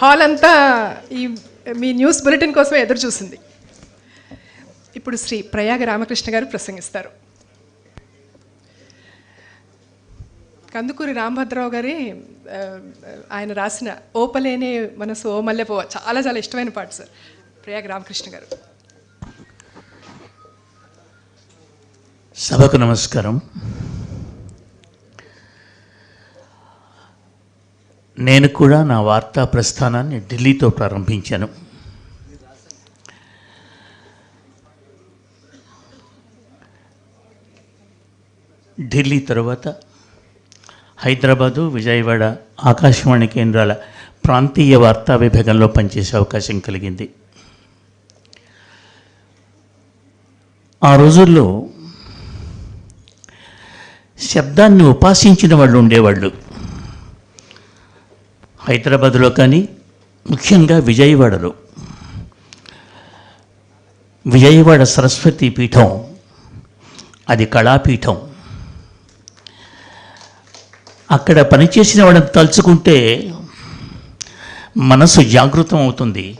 Hall అంతా ఈ మీ news bulletin కోసమే ఎదురు చూసింది. ఇప్పుడు శ్రీ ప్రయాగ రామకృష్ణ గారు ప్రసంగిస్తారు. కందుకూరి రామభద్రరావు గారి ఆయన రాసిన ఓపలేనే మనసు ఓ మల్లెపోవ చాలా చాలా ఇష్టమైన పాట సార్. ప్రయాగ రామకృష్ణ గారు. సభకు నమస్కారం. నేను కూడా నా వార్తా ప్రస్థానాన్ని ఢిల్లీతో ప్రారంభించాను. ఢిల్లీ తర్వాత హైదరాబాదు విజయవాడ ఆకాశవాణి కేంద్రాల ప్రాంతీయ వార్తా విభాగంలో పనిచేసే అవకాశం కలిగింది. ఆ రోజుల్లో శబ్దాన్ని ఉపాసించిన వాళ్ళు ఉండేవాళ్ళు. హైదరాబాద్లో కానీ ముఖ్యంగా విజయవాడలో. విజయవాడ సరస్వతి పీఠం అది కళాపీఠం. అక్కడ పనిచేసిన వాళ్ళని తలుచుకుంటే మనసు జాగృతం అవుతుంది.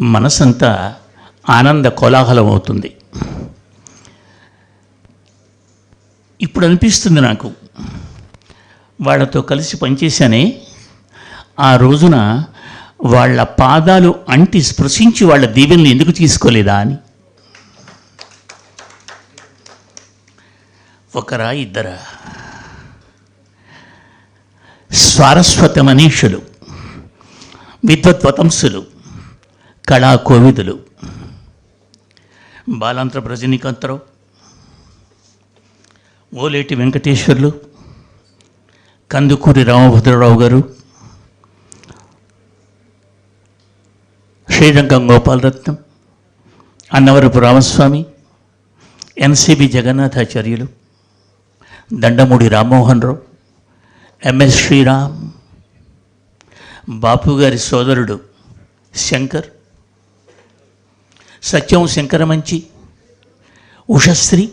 మనసంతా ఆనంద కోలాహలం అవుతుంది. ఇప్పుడు అనిపిస్తుంది నాకు వాళ్ళతో కలిసి పనిచేశానే ఆ రోజున వాళ్ళ పాదాలు అంటి స్పృశించి వాళ్ళ దీవెనలు ఎందుకు తీసుకోలేదా అని. ఒకరా ఇద్దరా. స్వారస్వత మనీషులు విద్వత్వతంసులు కళా కోవిదులు బాలాంధ్ర రజనీకాంతరావు ఓలేటి వెంకటేశ్వర్లు కందుకూరి రామభద్రరావు గారు శ్రీరంగం గోపాలరత్నం అన్నవరపు రామస్వామి ఎన్సిబి జగన్నాథాచార్యులు దండమూడి రామ్మోహన్ రావు ఎంఎస్ శ్రీరామ్ బాపు గారి సోదరుడు శంకర్ సత్యం శంకరమంచి ఉషశ్రీ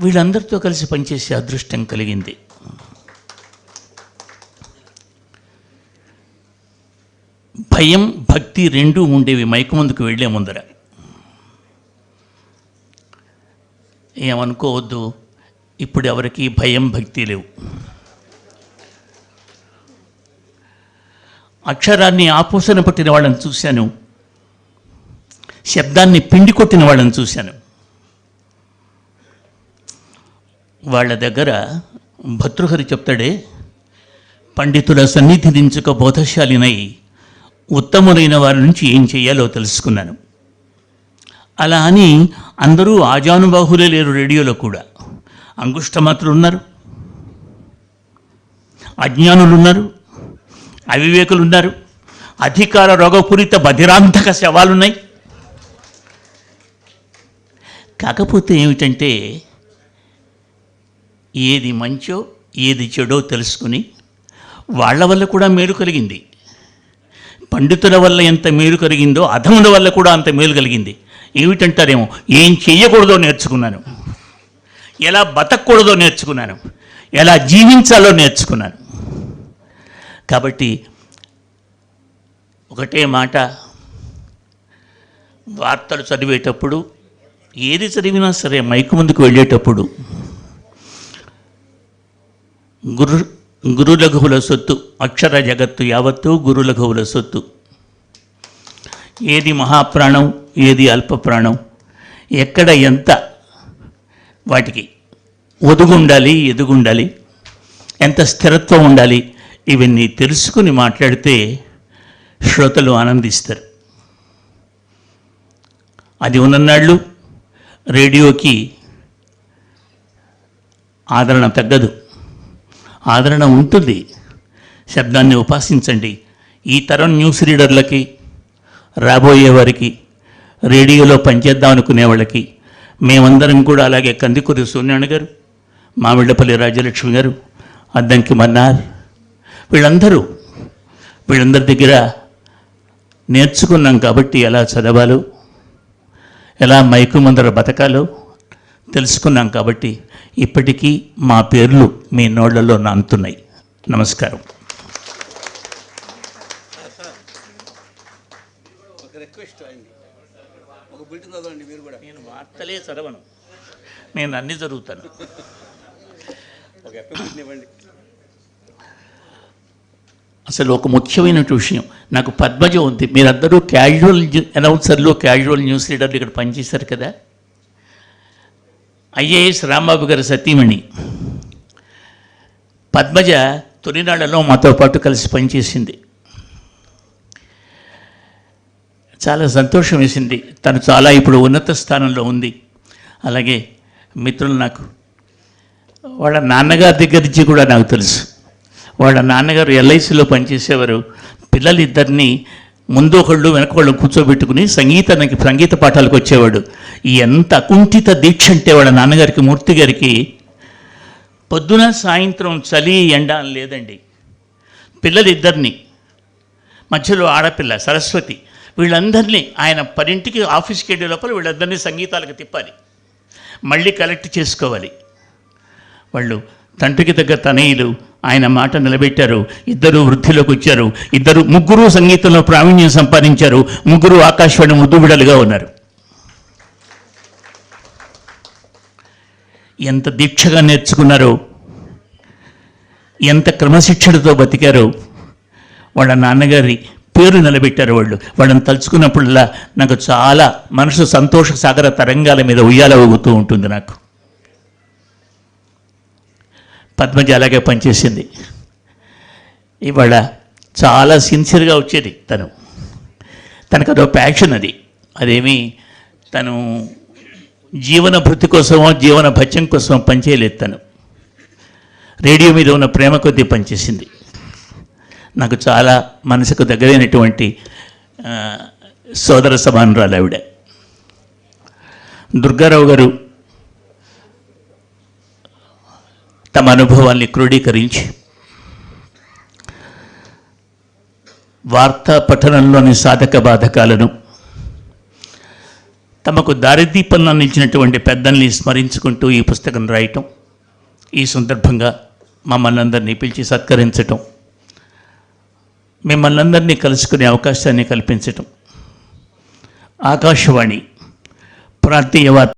వీళ్ళందరితో కలిసి పనిచేసే అదృష్టం కలిగింది. భయం భక్తి రెండూ ఉండేవి. మైకు ముందుకు వెళ్ళే ముందర. ఏమనుకోవద్దు. ఇప్పుడు ఎవరికి భయం భక్తి లేవు. అక్షరాన్ని ఆపోసన పట్టిన వాళ్ళని చూశాను. శబ్దాన్ని పిండి కొట్టిన వాళ్ళని చూశాను. వాళ్ళ దగ్గర భర్తృహరి చెప్తాడే పండితుల సన్నిధి బోధశాలినై ఉత్తములైన వారి నుంచి ఏం చేయాలో తెలుసుకున్నాను. అలా అని అందరూ ఆజానుబాహులే లేరు రేడియోలో కూడా. అంగుష్టమాత్రులు ఉన్నారు అజ్ఞానులు ఉన్నారు అవివేకులు అధికార రోగపూరిత బధిరాంతక శవాలున్నాయి. కాకపోతే ఏమిటంటే ఏది మంచో ఏది చెడో తెలుసుకుని వాళ్ళ వల్ల కూడా మేలు కలిగింది. పండితుల వల్ల ఎంత మేలు కలిగిందో అధముల వల్ల కూడా అంత మేలు కలిగింది. ఏమిటంటారేమో ఏం చేయకూడదో నేర్చుకున్నాను. ఎలా బతకూడదో నేర్చుకున్నాను. ఎలా జీవించాలో నేర్చుకున్నాను. కాబట్టి ఒకటే మాట వార్తలు చదివేటప్పుడు ఏది చదివినా సరే మైకు ముందుకు వెళ్ళేటప్పుడు గురు గురులఘువుల సొత్తు అక్షర జగత్తు యావత్తు గురులఘువుల సొత్తు. ఏది మహాప్రాణం ఏది అల్ప ప్రాణం ఎక్కడ ఎంత వాటికి ఒదుగుండాలి ఎదుగుండాలి ఎంత స్థిరత్వం ఉండాలి ఇవన్నీ తెలుసుకుని మాట్లాడితే శ్రోతలు ఆనందిస్తారు. అది ఉన్ననాళ్ళు రేడియోకి ఆదరణ తగ్గదు. ఆదరణ ఉంటుంది. శబ్దాన్ని ఉపాసించండి. ఈ తరం న్యూస్ రీడర్లకి రాబోయే వారికి రేడియోలో పనిచేద్దాం అనుకునే వాళ్ళకి మేమందరం కూడా అలాగే కందికూరి సూర్యనారాయణ గారు మామిళ్ళపల్లి రాజ్యలక్ష్మి గారు అద్దంకి మన్నార్ వీళ్ళందరూ వీళ్ళందరి దగ్గర నేర్చుకున్నాం కాబట్టి ఎలా చదవాలో ఎలా మైకు ముందర బతకాలో తెలుసుకున్నాం కాబట్టి ఇప్పటికీ మా పేర్లు మీ నోళ్ళలో నానుతున్నాయి నమస్కారం. నేను వార్తలే చదవను. నేను అన్నీ ఇవ్వండి. అసలు ఒక ముఖ్యమైన విషయం. నాకు పద్మజ ఉంది. మీరందరూ క్యాజువల్ అనౌన్సర్లు క్యాజువల్ న్యూస్ రీడర్లు ఇక్కడ పనిచేశారు కదా? ఐఏఎస్ రాంబాబు గారి సతీమణి. పద్మజ తొలినాళ్ళలో మాతో పాటు కలిసి పనిచేసింది. చాలా సంతోషం వేసింది. తను చాలా ఇప్పుడు ఉన్నత స్థానంలో ఉంది. అలాగే మిత్రులు నాకు. వాళ్ళ నాన్నగారి దగ్గర నుంచి కూడా నాకు తెలుసు. వాళ్ళ నాన్నగారు ఎల్ఐసిలో పనిచేసేవారు. పిల్లలిద్దరినీ ముందు ఒకళ్ళు వెనకొళ్ళు కూర్చోబెట్టుకుని సంగీతానికి సంగీత పాఠాలకు వచ్చేవాడు. ఎంత అకుంఠిత దీక్ష అంటే వాళ్ళ నాన్నగారికి మూర్తి గారికి పొద్దున సాయంత్రం చలి ఎండ అని లేదండి. పిల్లలిద్దరిని మధ్యలో ఆడపిల్ల సరస్వతి వీళ్ళందరినీ ఆయన పరింటికి ఆఫీస్కి వెళ్ళే లోపల వీళ్ళందరినీ సంగీతాలకు తిప్పాలి. మళ్ళీ కలెక్ట్ చేసుకోవాలి. వాళ్ళు తండ్రికి దగ్గర తనయులు ఆయన మాట నిలబెట్టారు. ఇద్దరు వృద్ధిలోకి వచ్చారు ఇద్దరు ముగ్గురు సంగీతంలో ప్రావీణ్యం సంపాదించారు. ముగ్గురు ఆకాశవాణి ముద్దుబిడలుగా ఉన్నారు. ఎంత దీక్షగా నేర్చుకున్నారో ఎంత క్రమశిక్షణతో బతికారో వాళ్ళ నాన్నగారి పేరు నిలబెట్టారు వాళ్ళు. వాళ్ళని తలుచుకున్నప్పుడల్లా నాకు చాలా మనసు సంతోష సాగర తరంగాల మీద ఉయ్యాల ఊగుతూ ఉంటుంది నాకు. పద్మజ అలాగే పనిచేసింది. ఇవాళ చాలా సిన్సియర్గా వచ్చేది తను. తనకు అదో ప్యాషన్ అది. అదేమి తను జీవన భృతి కోసమో జీవన భత్యం కోసమో పనిచేయలేదు తను. రేడియో మీద ఉన్న ప్రేమ కొద్దీ పనిచేసింది. నాకు చాలా మనసుకు దగ్గరైనటువంటి సోదర సమానురాలు ఆవిడ. దుర్గారావు గారు తమ అనుభవాల్ని క్రోడీకరించి వార్తా పఠనంలోని సాధక బాధకాలను తమకు దారిదీపంలో నిలిచినటువంటి పెద్దల్ని స్మరించుకుంటూ ఈ పుస్తకం రాయటం ఈ సందర్భంగా మమ్మల్ని అందరినీ పిలిచి సత్కరించటం మిమ్మల్ని అందరినీ కలుసుకునే అవకాశాన్ని కల్పించటం. ఆకాశవాణి ప్రాంతీయ వార్త